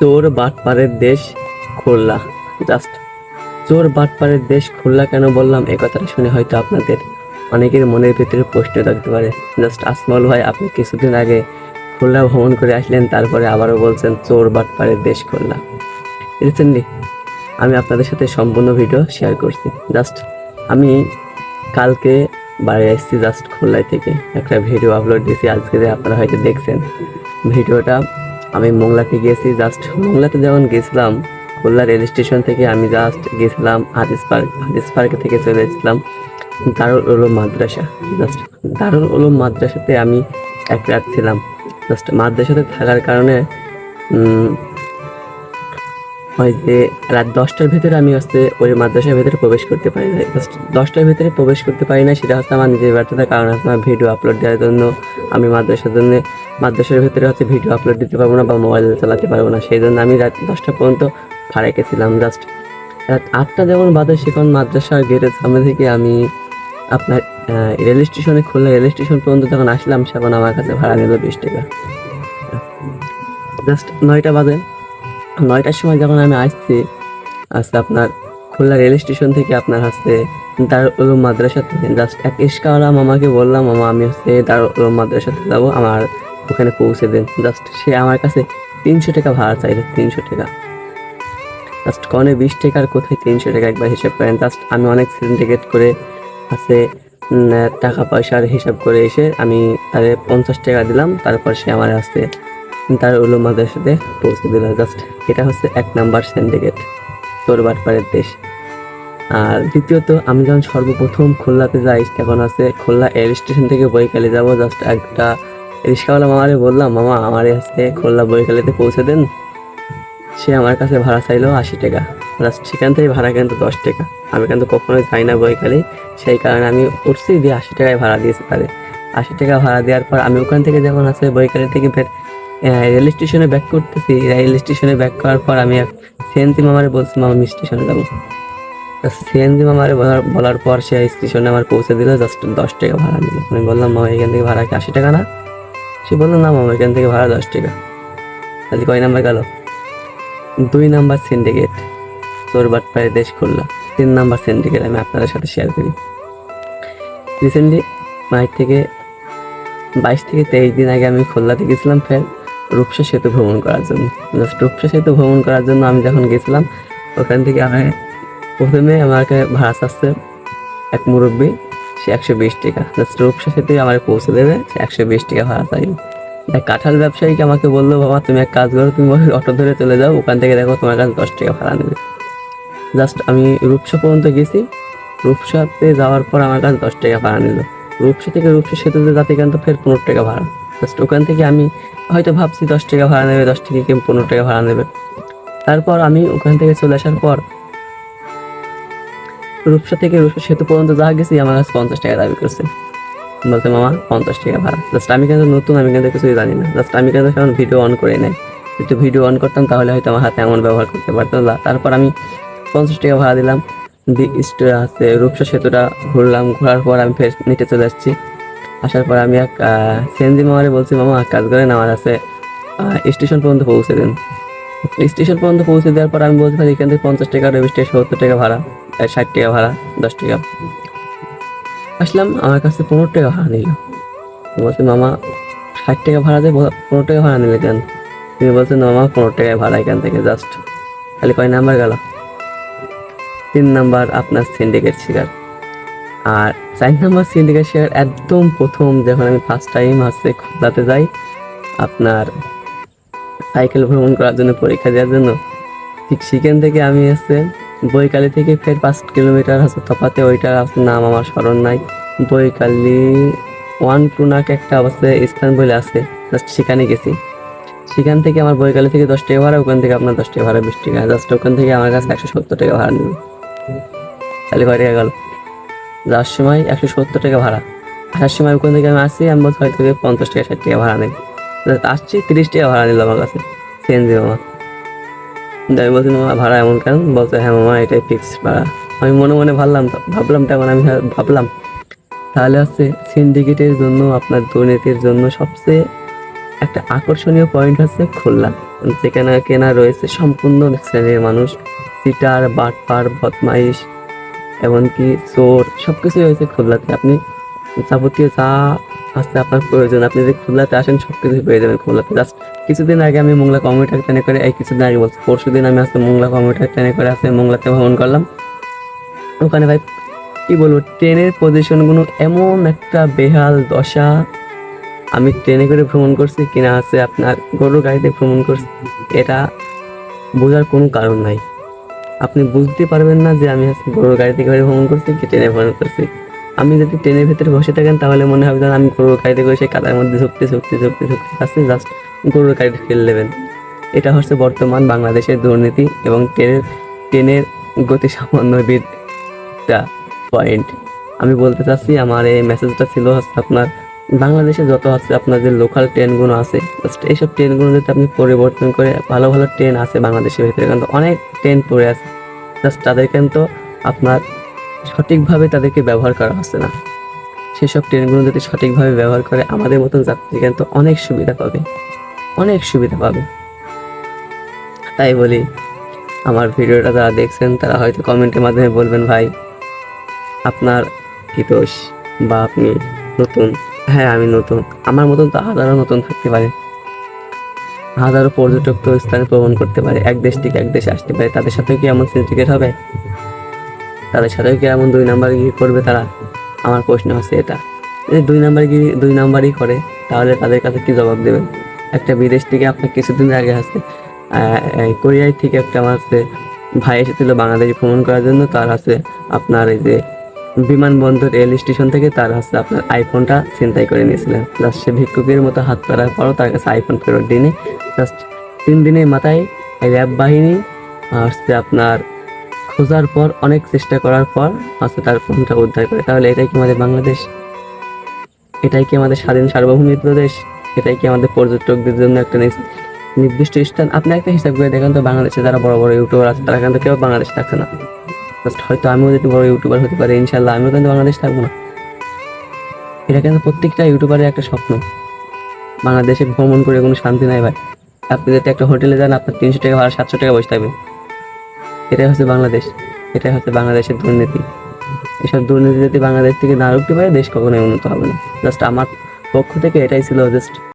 চোর বাটপাড়ের দেশ খুলনা জাস্ট চোর বাটপাড়ের দেশ খুলনা কেন বললাম? এই কথাটা শুনে হয়তো আপনাদের অনেকের মনের ভিতরে প্রশ্ন থাকতে পারে। জাস্ট আসমল ভাই, আপনি কিছুদিন আগে খুলনা ভ্রমণ করে আসলেন, তারপরে আবারও বলছেন চোর বাটপাড়ের দেশ খুলনা রিসেন্টলি আমি আপনাদের সাথে সম্পূর্ণ ভিডিও শেয়ার করছি। জাস্ট আমি কালকে বাড়ি আসছি জাস্ট খুলনায় থেকে। একটা ভিডিও আপলোড দিয়েছি, আজকে আপনারা হয়তো দেখছেন। ভিডিওটা আমি মোংলাতে গিয়েছি জাস্ট মোংলাতে যখন গেছিলাম, খুলনা রেল স্টেশন থেকে আমি জাস্ট গেছিলাম হাদিস পার্ক হাদিস পার্ক থেকে চলে এসেছিলাম দারুল উলুম মাদ্রাসা। জাস্ট দারুল উলুম মাদ্রাসাতে আমি এক রাত ছিলাম। জাস্ট মাদ্রাসাতে থাকার কারণে হয় যে রাত দশটার ভিতরে আমি হচ্ছে ওই মাদ্রাসার ভিতরে প্রবেশ করতে পারি না জাস্ট দশটার ভিতরে প্রবেশ করতে পারি না সেটা হচ্ছে আমার নিজের ব্যর্থতার কারণ, হচ্ছে আমার ভিডিও আপলোড দেওয়ার জন্য আমি মাদ্রাসার জন্য মাদ্রাসার ভিতরে হচ্ছে ভিডিও আপলোড দিতে পারব না বা মোবাইল চালাতে পারব না। সেই জন্য আমি রাত দশটা পর্যন্ত ফারাকে ছিলাম জাস্ট রাত আটটা যখন বাজে, সেখন মাদ্রাসার গেটের সামনে থেকে আমি আপনার রেল স্টেশনে খুলনা রেল স্টেশন পর্যন্ত যখন আসলাম, সেখন আমার কাছে ভাড়া নিল বিশ টাকা। জাস্ট নয়টা বাজে। নয়টার সময় যখন আমি আসছি, আসছে আপনার খুলনা রেল স্টেশন থেকে আপনার হচ্ছে দারুল থেকে। জাস্ট এক ইস্কাওয়ালা মামাকে বললাম, মামা, আমি হচ্ছে দারুল মাদ্রাসাতে যাব। আমার ওখানে পৌঁছে দেন। জাস্ট সে আমার কাছে তিনশো টাকা ভাড়া চাইলো, তিনশো টাকা। জাস্ট কনে বিশ টাকার কোথায় তিনশো টাকা একবার হিসাব করেন। জাস্ট আমি অনেক সিন্ডিকেট করে আছে টাকা পয়সার হিসাব করে এসে আমি তাদের পঞ্চাশ টাকা দিলাম, তারপর সে আমার আসছে তার উলুম মাদ্রাসাতে পৌঁছে দিল। জাস্ট এটা হচ্ছে এক নাম্বার সিন্ডিকেট চোর বাটপাড়ের দেশ। আর দ্বিতীয়ত, আমি যখন সর্বপ্রথম খুলনাতে যাই তখন আছে? খুলনা রেল স্টেশন থেকে বইকালে যাব। জাস্ট একটা রিক্সাওয়ালা মামারে বললাম, মামা, আমারে আজকে খুলনা বইকালিতে পৌঁছে দেন। সে আমার কাছে ভাড়া চাইলো আশি টাকা। সেখান থেকে ভাড়া কিন্তু দশ টাকা। আমি কিন্তু কখনোই যাই না বইকালে সেই কারণে আমি উঠছি দিয়ে আশি টাকায় ভাড়া দিয়েছি তারে। আশি টাকা ভাড়া দেওয়ার পর আমি ওখান থেকে যখন আছে বইকালি থেকে ফের রেল স্টেশনে ব্যাক করতেছি। রেল স্টেশনে ব্যাক করার পর আমি সিএনজি মামারে বলছি, মামা, আমি স্টেশনে যাব। সিএনজি মামারে বলার বলার পর সে স্টেশনে আমার পৌঁছে দিল, জাস্ট দশ টাকা ভাড়া নিল আমি বললাম, মামা, এখান থেকে ভাড়া কি আশি টাকা না? সে বলল, না মামা, এখান থেকে ভাড়া দশ টাকা। তাহলে কয় নাম্বার গেল? দুই নাম্বার সিন্ডিকেট চোরবাট পায়ে দেশ খুললা। তিন নাম্বার সিন্ডিকেট আমি আপনাদের সাথে শেয়ার করি। রিসেন্টলি মাইক থেকে বাইশ থেকে তেইশ দিন আগে আমি খুলনাতে গেছিলাম ফের রূপসা সেতু ভ্রমণ করার জন্য। জাস্ট রূপসা সেতু ভ্রমণ করার জন্য আমি যখন গেছিলাম, ওখান থেকে আমি প্রথমে আমাকে ভাড়া চাচ্ছে এক মুরব্বী। সে একশো বিশ টাকা। জাস্ট রূপসা সেতু আমার পৌঁছে দেবে, সে একশো বিশ টাকা ভাড়া এক কাঁঠাল ব্যবসায়ীকে আমাকে বলল, বাবা, তুমি এক কাজ করো, তুমি অটো ধরে চলে যাও, ওখান থেকে দেখো তোমার কাছে দশ টাকা ভাড়া নেবে। জাস্ট আমি রূপসা পর্যন্ত গেছি। রূপসাতে যাওয়ার পর আমার কাছে দশ টাকা ভাড়া নিল। রূপসা থেকে রূপসা সেতুতে যাতে কিন্তু ফের পনেরো টাকা ভাড়া। জাস্ট ওখান থেকে আমি হয়তো ভাবছি দশ টাকা ভাড়া নেবে, দশ টাকা কি পনেরো টাকা ভাড়া নেবে। তারপর আমি ওখান থেকে চলে আসার পর রূপসা থেকে রূপসা সেতু পর্যন্ত যা গেছি, আমার কাছে পঞ্চাশ টাকা দাবি করছে। বলছে, মামা, পঞ্চাশ টাকা ভাড়া। জাস্ট আমি কিন্তু নতুন, আমি কিন্তু কিছুই জানি না। জাস্ট আমি কিন্তু সেখানে ভিডিও অন করে নাই। একটু ভিডিও অন করতাম, তাহলে হয়তো আমার হাতে এমন ব্যবহার করতে পারতাম না। তারপর আমি পঞ্চাশ টাকা ভাড়া দিলাম। আছে, রূপসা সেতুটা ঘুরলাম। ঘোরার পর আমি ফের নিচে চলে আসছি। আসার পর আমি এক সেনজি মামারে বলছি, মামা কাজ করেন, আমার আছে স্টেশন পর্যন্ত পৌঁছে দেন। স্টেশন পর্যন্ত পৌঁছে দেওয়ার পর আমি বলছি এখান থেকে পঞ্চাশ টাকা, রবি স্টেশন, সত্তর টাকা ভাড়া। ষাট টাকা ভাড়া, দশ টাকা। আসলাম, আমার কাছে পনেরো টাকা ভাড়া নিল। বলছি, মামা, ষাট টাকা ভাড়া দিয়ে পনেরো টাকা ভাড়া নিলে কেন? তুমি বলছেন মামা, পনেরো টাকায় ভাড়া এখান থেকে জাস্ট খালি কয় নাম্বার গেল? তিন নাম্বার আপনার সিন্ডিকেট শিকার আর চার নাম্বার সিন্ডিকেট শিকার একদম প্রথম যখন আমি ফার্স্ট টাইম হচ্ছে খুলনাতে যাই, আপনার সাইকেল ভ্রমণ করার জন্য পরীক্ষা দেওয়ার জন্য, ঠিক সেখান থেকে আমি হচ্ছে বইকালি থেকে ফের পাঁচ কিলোমিটার হচ্ছে তফাতে ওইটা আছে নাম আমার স্মরণ নাই। বইকালি ওয়ান টু নাক একটা অবস্থায় স্থান বলে আছে। জাস্ট সেখানে গেছি। সেখান থেকে আমার বইকালি থেকে দশ টাকা ভাড়া, ওখান থেকে আপনার দশ টাকা ভাড়া, বিশ টাকা। জাস্ট ওখান থেকে আমার কাছে একশো সত্তর টাকা ভাড়া নেবে তাহলে কয় টাকা গেল? যাওয়ার সময় একশো সত্তর টাকা ভাড়া। আসার সময় ওখান থেকে আমি আসছি আমি বলছি হয়তো পঞ্চাশ টাকা, ষাট টাকা ভাড়া নেই আসছি, তিরিশ টাকা ভাড়া নিল আমার কাছে। মামা। দিয়ে আমি বলছি, মামা, ভাড়া এমন কেন? বলছে হ্যাঁ মামা, এটাই ফিক্স ভাড়া। আমি মনে মনে ভাবলাম ভাবলাম তখন আমি হ্যাঁ ভাবলাম। তাহলে হচ্ছে সিন্ডিকেটের জন্য, আপনার দুর্নীতির জন্য সবচেয়ে একটা আকর্ষণীয় পয়েন্ট হচ্ছে খুলনা। যেখানে কেনা রয়েছে সম্পূর্ণ শ্রেণির মানুষ সিটার বাটপার, বদমাইশ, এমনকি চোর সব কিছুই রয়েছে খুলনাতে। আপনি যাবতীয় যা আছে আপনার প্রয়োজন। আপনি যদি খুলনাতে আসেন সব কিছুই পেয়ে যাবেন খুলনাতে। জাস্ট কিছুদিন আগে আমি মোংলা কমিউটার ট্রেনে করে, এই কিছুদিন আগে বলছি, পরশু দিন আমি আসতে মোংলা কমিউটার ট্রেনে করে আসতে মোংলাতে ভ্রমণ করলাম। ওখানে ভাই, কি বলব, ট্রেনের পজিশনগুলো এমন একটা বেহাল দশা। আমি ট্রেনে করে ভ্রমণ করছি, কিনা আছে আপনার গরুর গাড়িতে ভ্রমণ করছি, এটা বোঝার কোনো কারণ নাই। আপনি বুঝতে পারবেন না যে আমি গরুর গাড়িতে করে ভ্রমণ করছি কি ট্রেনে ভ্রমণ করছি। আমি যদি ট্রেনের ভেতরে বসে থাকেন, তাহলে মনে হবে যেন আমি গরুর গাড়িতে করে সেই কাদার মধ্যে ঝুঁকতে ঝুঁকতে ঝুঁকতে ঝুঁকতে আসছি। জাস্ট গরুর গাড়িতে ফেলে দেবেন। এটা হচ্ছে বর্তমান বাংলাদেশের দুর্নীতি এবং ট্রেনের ট্রেনের গতি একটা পয়েন্ট আমি বলতে চাচ্ছি, আমার এই মেসেজটা ছিল হচ্ছে আপনার, বাংলাদেশে যত আছে আপনার যে লোকাল ট্রেনগুলো আছে জাস্ট এইসব ট্রেনগুলো যদি আপনি পরিবর্তন করে ভালো ভালো ট্রেন আছে বাংলাদেশের ভিতরে, কিন্তু অনেক ট্রেন পড়ে আছে। জাস্ট তাদের কিন্তু আপনার সঠিকভাবে তাদেরকে ব্যবহার করা হচ্ছে না। সেসব ট্রেনগুলো যদি সঠিকভাবে ব্যবহার করে, আমাদের মতন যাত্রী কিন্তু অনেক সুবিধা পাবে। অনেক সুবিধা পাবে। তাই বলি, আমার ভিডিওটা যারা দেখছেন, তারা হয়তো কমেন্টের মাধ্যমে বলবেন, ভাই, আপনার কি দোষ? বা আপনি নতুন? হ্যাঁ আমি নতুন। আমার মতন তো হাজারো নতুন থাকতে পারে। হাজারো পর্যটক তো স্থানে ভ্রমণ করতে পারে। এক দেশ থেকে এক দেশে আসতে পারে। তাদের সাথে কি এমন সিন্ডিকেট হবে? তাদের সাথে কি এমন দুই নাম্বার গিয়ে করবে তারা? আমার প্রশ্ন হচ্ছে এটা। যদি দুই নাম্বার গিয়ে দুই নাম্বারই করে, তাহলে তাদের কাছে কি জবাব দেবেন একটা বিদেশ থেকে আপনার কিছুদিন আগে আসছে কোরিয়ার থেকে একটা আমার আছে ভাই এসেছিল বাংলাদেশ ভ্রমণ করার জন্য, তার আছে আপনার এই যে বিমানবন্দর রেল স্টেশন থেকে তার হচ্ছে আপনার আইফোনটা ছিনতাই করে নিয়েছিলেন। জাস্ট সে ভিক্ষুকের মতো হাত করার পরও তার কাছে আইফোন ফেরত দিনে জাস্ট তিন দিনের মাথায় র্যাব বাহিনী হচ্ছে আপনার খোঁজার পর, অনেক চেষ্টা করার পর হচ্ছে তার ফোনটা উদ্ধার করে। তাহলে এটাই কি আমাদের বাংলাদেশ? এটাই কি আমাদের স্বাধীন সার্বভৌমিত্ব দেশ? এটাই কি আমাদের পর্যটকদের জন্য একটা নির্দিষ্ট স্থান? আপনি একটা হিসাব করে দেখেন তো, বাংলাদেশে যারা বড় বড় ইউটিউবার আছে, তারা কিন্তু কেউ বাংলাদেশ থাকছে না। জাস্ট হয়তো আমিও যদি বড় ইউটিউবার হতে পারি ইনশাল্লাহ আমিও কিন্তু বাংলাদেশ থাকব না। এটা কিন্তু প্রত্যেকটা ইউটিউবারের একটা স্বপ্ন। বাংলাদেশে ভ্রমণ করে কোনো শান্তি নাই ভাই। আপনি যদি একটা হোটেলে যান, আপনার তিনশো টাকা ভাড়া সাতশো টাকা বসে থাকবে। এটাই হচ্ছে বাংলাদেশ। এটাই হচ্ছে বাংলাদেশের দুর্নীতি। এসব দুর্নীতি যদি বাংলাদেশ থেকে না রুখতে পারে, দেশ কখনোই উন্নত হবে না। জাস্ট আমার পক্ষ থেকে এটাই ছিল জাস্ট